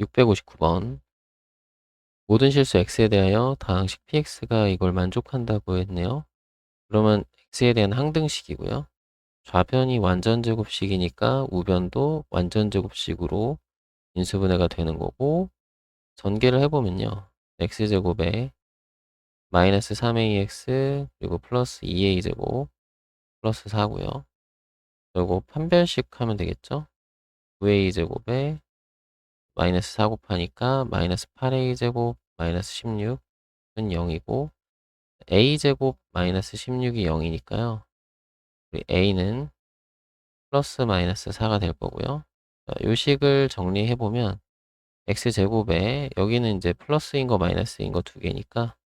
659번. 모든 실수 x에 대하여 다항식 px가 이걸 만족한다고 했네요. 그러면 x에 대한 항등식이고요. 좌변이 완전제곱식이니까 우변도 완전제곱식으로 인수분해가 되는 거고 전개를 해보면요. x제곱에 마이너스 3ax 그리고 플러스 2a제곱 플러스 4고요. 그리고 판별식 하면 되겠죠. 9a제곱에 마이너스 4 곱하니까 마이너스 8a제곱 마이너스 16은 0이고 a제곱 마이너스 16이 0이니까요. 우리 a는 플러스 마이너스 4가 될 거고요. 자, 요 식을 정리해 보면 x제곱에 여기는 이제 플러스인 거 마이너스인 거 두 개니까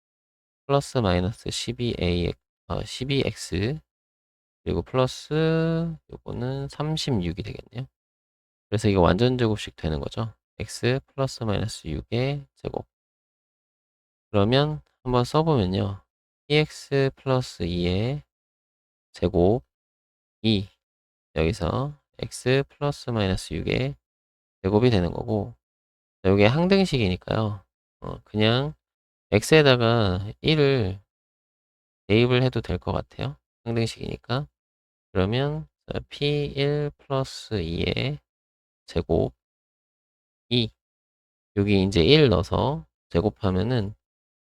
플러스 마이너스 12a 어, 12x 그리고 플러스 요거는 36이 되겠네요. 그래서 이거 완전 제곱식 되는 거죠. X 플러스 마이너스 6의 제곱. 그러면 한번 써보면요. px 플러스 2의 제곱 2 여기서 x 플러스 마이너스 6의 제곱이 되는 거고 여기 항등식이니까요. 어, 그냥 x에다가 1을 대입을 해도 될 것 같아요. 항등식이니까. 그러면 p1 플러스 2의 제곱 2 여기 이제 1 넣어서 제곱하면은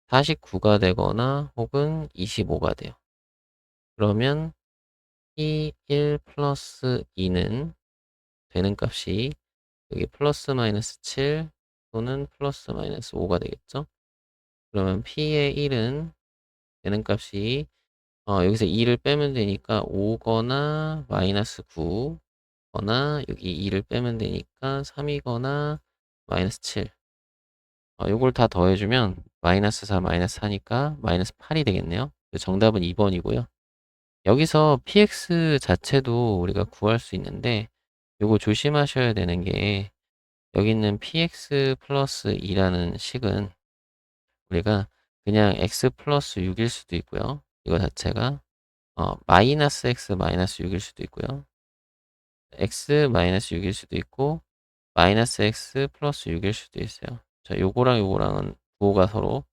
49가 되거나 혹은 25가 돼요. 그러면 p1 플러스 2는 되는 값이 여기 플러스 마이너스 7 또는 플러스 마이너스 5가 되겠죠. 그러면 p의 1은 되는 값이 어, 여기서 2를 빼면 되니까 5거나 마이너스 9거나 여기 2를 빼면 되니까 3이거나 마이너스 7 어, 요걸 다 더해주면 마이너스 4 마이너스 4니까 마이너스 8이 되겠네요. 정답은 2번이고요. 여기서 px 자체도 우리가 구할 수 있는데 요거 조심하셔야 되는 게 여기 있는 px 플러스 2라는 식은 우리가 그냥 x 플러스 6일 수도 있고요. 이거 자체가 어, 마이너스 x 마이너스 6일 수도 있고요. x 마이너스 6일 수도 있고 마이너스 x 플러스 6일 수도 있어요. 자, 요거랑 요거랑은 부호가 서로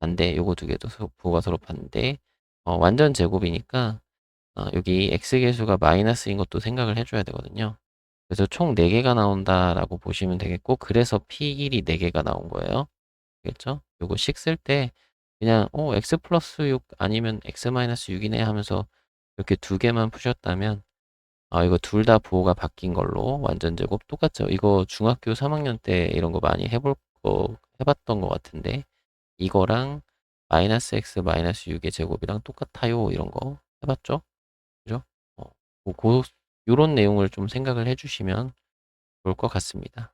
반대, 요거 두 개도 부호가 서로 반대. 어, 완전 제곱이니까 어, 여기 x계수가 마이너스인 것도 생각을 해줘야 되거든요. 그래서 총 4개가 나온다라고 보시면 되겠고 그래서 P1이 4개가 나온 거예요. 알겠죠? 요거 식쓸때 그냥 어 x 플러스 6 아니면 x 마이너스 6이네 하면서 이렇게 두 개만 푸셨다면 아 이거 둘다 부호가 바뀐 걸로 완전 제곱 똑같죠? 이거 중학교 3학년 때 이런 거 많이 해볼 거 해봤던 것 같은데 이거랑 마이너스 x 마이너스 6의 제곱이랑 똑같아요 이런 거 해봤죠? 그죠? 어, 뭐 고, 요런 내용을 좀 생각을 해주시면 좋을 것 같습니다.